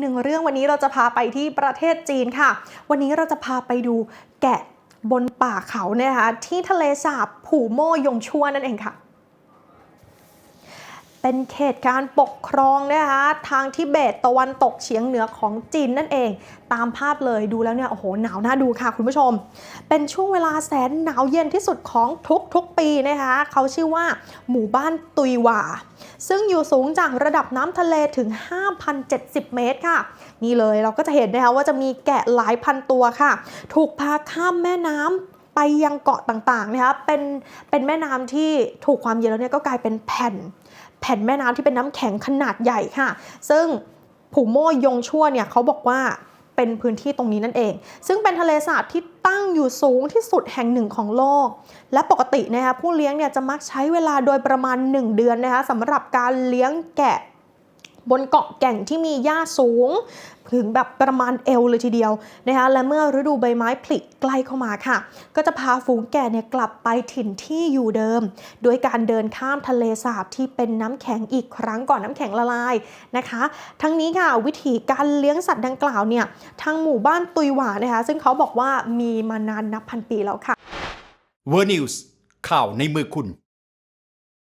หนึ่งเรื่องวันนี้เราจะพาไปที่ประเทศจีนค่ะ วันนี้เราจะพาไปดูแกะบนป่าเขาเนี่ยนะคะที่ทะเลสาบผู่โม่ยงชัวนั่นเองค่ะ เป็นเขตการปกครองนะคะทางทิเบตตะวันตกเฉียงเหนือของจีนนั่นเอง ตามภาพเลยดูแล้วเนี่ยโอ้โหหนาวน่าดูค่ะคุณผู้ชม เป็นช่วงเวลาแสนหนาวเย็นที่สุดของทุกๆปีนะคะเขาชื่อว่าหมู่บ้านตุยหว่า ซึ่งอยู่สูงจากระดับน้ำทะเลถึง 5,070 เมตรค่ะ นี่เลยเราก็จะเห็นนะคะว่าจะมีแกะหลายพันตัวค่ะ ถูกพาข้ามแม่น้ำ ไปยังเกาะต่างๆนะคะเป็นเป็นแม่น้ำที่ถูกความเย็นแล้วเนี่ยก็กลายเป็นแผ่น แผ่นแม่น้ำที่เป็นน้ำแข็งขนาดใหญ่ค่ะ ซึ่งผูโม่ยงชั่วเนี่ยเขาบอกว่าเป็นพื้นที่ตรงนี้นั่นเอง ซึ่งเป็นทะเลสาบที่ตั้งอยู่สูงที่สุดแห่งหนึ่งของโลก และปกตินะคะผู้เลี้ยงเนี่ยจะมักใช้เวลาโดยประมาณ 1 เดือนนะคะสำหรับการเลี้ยงแกะ บนเกาะแก่งที่มีหญ้าสูง ถึงแบบประมาณเอวเลยทีเดียวนะคะและเมื่อฤดูใบไม้ผลิใกล้เข้ามาค่ะ ก็จะพาฝูงแกะเนี่ยกลับไปถิ่นที่อยู่เดิม โดยการเดินข้ามทะเลสาบที่เป็นน้ำแข็งอีกครั้งก่อนน้ำแข็งละลายนะคะ ทั้งนี้ค่ะวิธีการเลี้ยงสัตว์ดังกล่าวเนี่ยทางหมู่บ้านตุยหวานะคะซึ่งเขาบอกว่ามีมานานนับพันปีแล้วค่ะเวอร์นิวส์ข่าวในมือคุณ